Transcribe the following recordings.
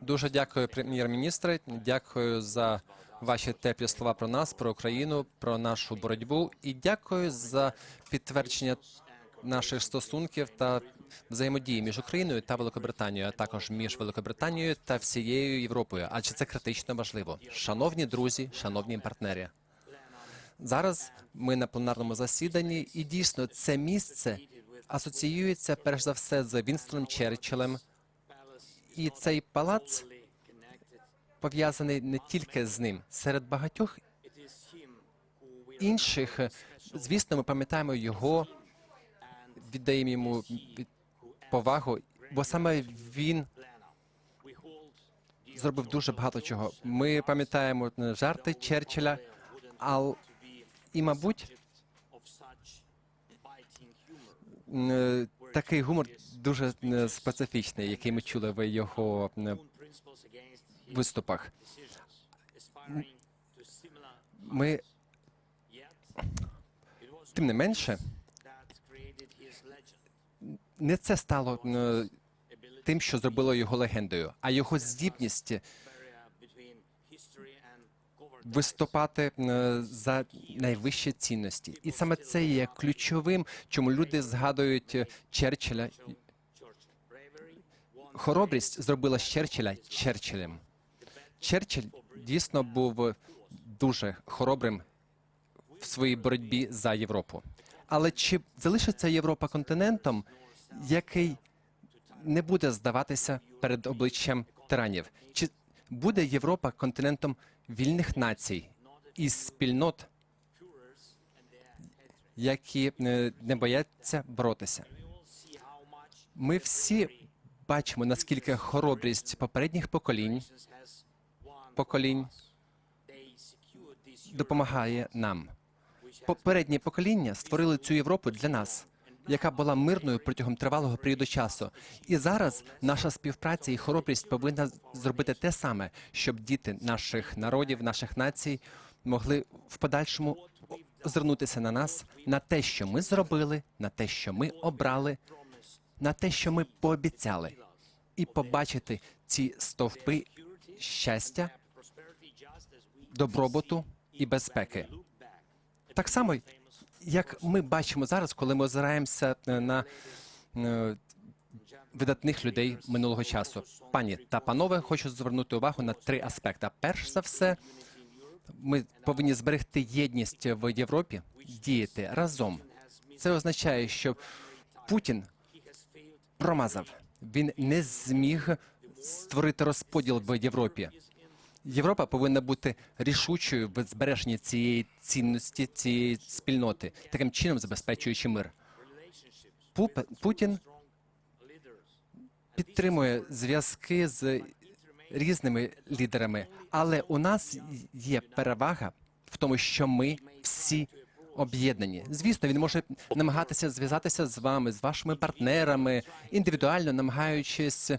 Дуже дякую, прем'єр-міністре. Дякую за ваші теплі слова про нас, про Україну, про нашу боротьбу. І дякую за підтвердження наших стосунків та взаємодії між Україною та Великобританією, а також між Великобританією та всією Європою. Адже це критично важливо. Шановні друзі, шановні партнери. Зараз ми на пленарному засіданні, і дійсно це місце асоціюється перш за все з Вінстоном Черчиллем. І цей палац пов'язаний не тільки з ним, серед багатьох інших. Звісно, ми пам'ятаємо його, віддаємо йому повагу, бо саме він зробив дуже багато чого. Ми пам'ятаємо жарти Черчилля, ал і, мабуть, такий гумор дуже е, специфічний, який ми чули в його е, виступах. Ми тим не менше, не це стало е, тим, що зробило його легендою, а його здібність виступати е, за найвищі цінності. І саме це є ключовим, чому люди згадують е, Черчилля. Хоробрість зробила з Черчилля Черчиллем. Черчилль дійсно був дуже хоробрим в своїй боротьбі за Європу. Але чи залишиться Європа континентом, який не буде здаватися перед обличчям тиранів? Чи буде Європа континентом вільних націй і спільнот, які е, не бояться боротися? Ми всі бачимо, наскільки хоробрість попередніх поколінь поколінь допомагає нам. Попередні покоління створили цю Європу для нас, яка була мирною протягом тривалого періоду часу. І зараз наша співпраця і хоробрість повинна зробити те саме, щоб діти наших народів, наших націй могли в подальшому звернутися на нас, на те, що ми зробили, на те, що ми обрали, на те, що ми пообіцяли, і побачити ці стовпи щастя, добробуту і безпеки. Так само, як ми бачимо зараз, коли ми озираємося е, на е, видатних людей минулого часу. Пані та панове, хочу звернути увагу на три аспекти. Перш за все, ми повинні зберегти єдність в Європі, діяти разом. Це означає, що Путін промазав. Він не зміг створити розподіл в Європі. Європа повинна бути рішучою в збереженні цієї цінності, цієї спільноти, таким чином забезпечуючи мир. Путін підтримує зв'язки з різними лідерами, але у нас є перевага в тому, що ми всі об'єднані. Звісно, він може намагатися зв'язатися з вами, з вашими партнерами, індивідуально намагаючись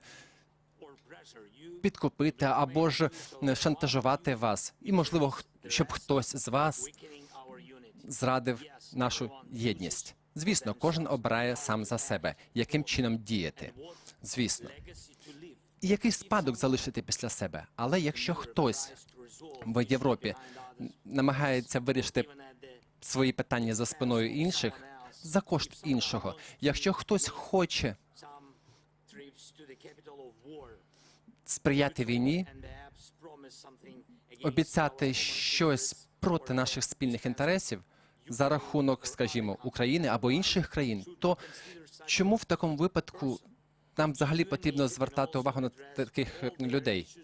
підкупити або ж шантажувати вас, і можливо, щоб хтось з вас зрадив нашу єдність. Звісно, кожен обирає сам за себе, яким чином діяти. Звісно, і який спадок залишити після себе. Але якщо хтось в Європі намагається вирішити свої питання за спиною інших, за кошт іншого, якщо хтось хоче сприяти війні, обіцяти щось проти наших спільних інтересів за рахунок, скажімо, України або інших країн, то чому в такому випадку нам взагалі потрібно звертати увагу на таких людей?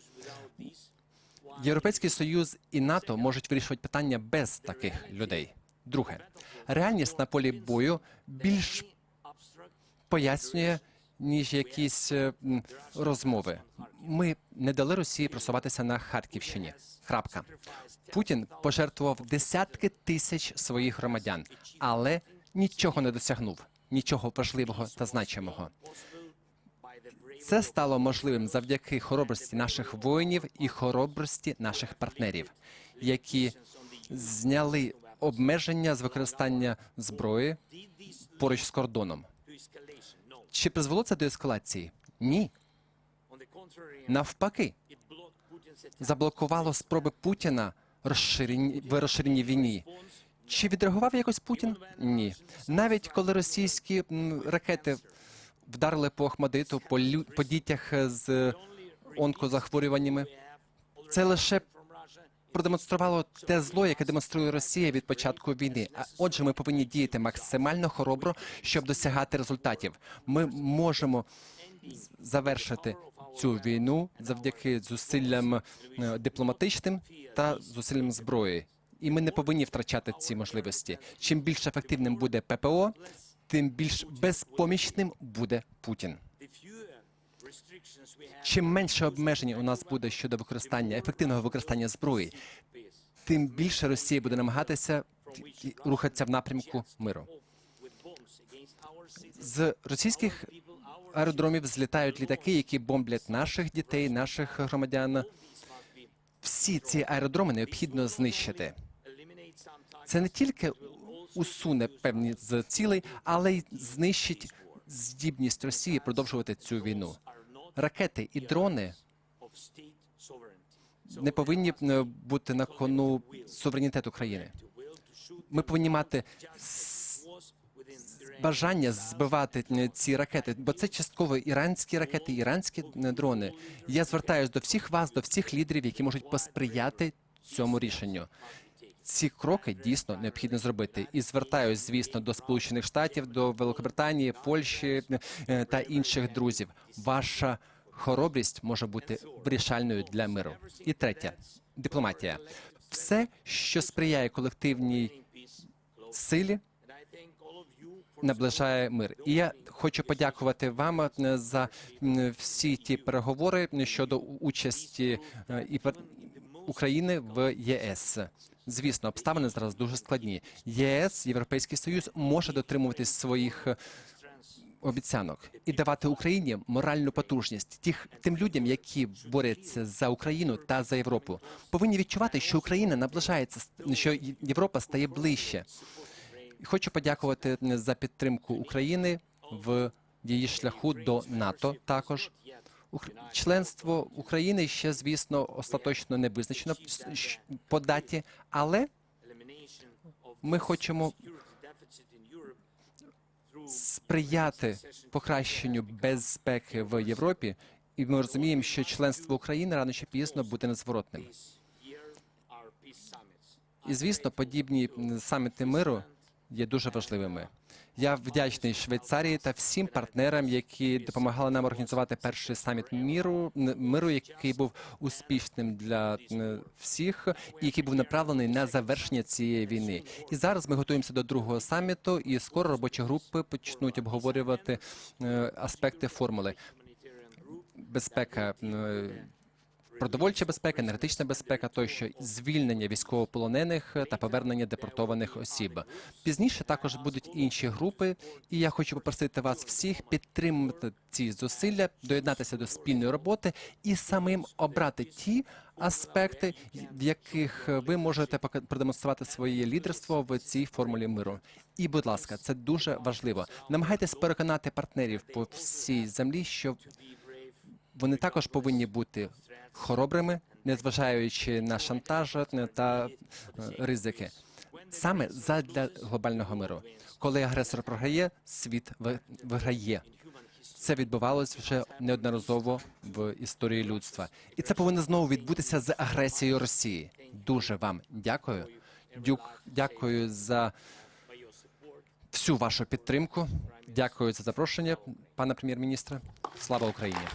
Європейський союз і НАТО можуть вирішувати питання без таких людей. Друге, реальність на полі бою більш пояснює ніж якісь е, розмови. Ми не дали Росії просуватися на Харківщині. Крапка. Путін пожертвував десятки тисяч своїх громадян, але нічого не досягнув, нічого важливого та значимого. Це стало можливим завдяки хоробрості наших воїнів і хоробрості наших партнерів, які зняли обмеження з використання зброї поруч з кордоном. Чи призвело це до ескалації? Ні. навпаки заблокувало спроби Путіна в розширеній війні. Чи відреагував якось Путін? Ні. Навіть коли російські ракети вдарили по Ахмадиту, по, дітях з онкозахворюваннями, це лише продемонструвало те зло, яке демонструє Росія від початку війни. А отже, ми повинні діяти максимально хоробро, щоб досягати результатів. Ми можемо завершити цю війну завдяки зусиллям е, дипломатичним та зусиллям зброї. І ми не повинні втрачати ці можливості. Чим більш ефективним буде ППО, тим більш безпомічним буде Путін. Чим менше обмежень у нас буде щодо використання ефективного використання зброї, тим більше Росія буде намагатися рухатися в напрямку миру. З російських аеродромів злітають літаки, які бомблять наших дітей, наших громадян. Всі ці аеродроми необхідно знищити. Це не тільки усуне певні з цілей, але й знищить здібність Росії продовжувати цю війну. Ракети і дрони не повинні е, бути на кону суверенітету країни. Ми повинні мати бажання збивати е, ці ракети, бо це частково іранські ракети, іранські е, дрони. Я звертаюся до всіх вас, до всіх лідерів, які можуть посприяти цьому рішенню. Ці кроки дійсно необхідно зробити, і звертаюсь, звісно, до Сполучених Штатів, до Великобританії, Польщі е, та інших друзів. Ваша хоробрість може бути вирішальною для миру. І третє дипломатія. Все, що сприяє колективній силі, наближає мир. І я хочу подякувати вам е, за всі ті переговори щодо участі е, і України в ЄС. Звісно, обставини зараз дуже складні. ЄС, Європейський Союз, може дотримуватись своїх е, обіцянок і давати Україні моральну потужність. Тих тим людям, які борються за Україну та за Європу, повинні відчувати, що Україна наближається, що Європа стає ближче. Хочу подякувати за підтримку України в її шляху до НАТО. Також членство України ще, звісно, остаточно не визначено по даті, але ми хочемо сприяти покращенню безпеки в Європі, і ми розуміємо, що членство України рано чи пізно буде незворотним. І звісно, подібні саміти миру є дуже важливими. Я вдячний Швейцарії та всім партнерам, які допомагали нам організувати перший саміт міру миру, який був успішним для всіх, і який був направлений на завершення цієї війни. І зараз ми готуємося до другого саміту, і скоро робочі групи почнуть обговорювати е, аспекти формули безпека. Продовольча безпека, енергетична безпека, тощо звільнення військовополонених та повернення депортованих осіб. Пізніше також будуть інші групи, і я хочу попросити вас всіх підтримати ці зусилля, доєднатися до спільної роботи і самим обрати ті аспекти, в яких ви можете продемонструвати своє лідерство в цій формулі миру. І, будь ласка, це дуже важливо. Намагайтесь переконати партнерів по всій землі, що вони також повинні бути хоробрими, незважаючи на шантаж е, та е, ризики. Саме задля глобального миру. Коли агресор програє, світ виграє. Це відбувалось вже неодноразово в історії людства, і це повинно знову відбутися з агресією Росії. Дуже вам дякую. Дюк, дякую за всю вашу підтримку. Дякую за запрошення, пане прем'єр-міністре. Слава Україні!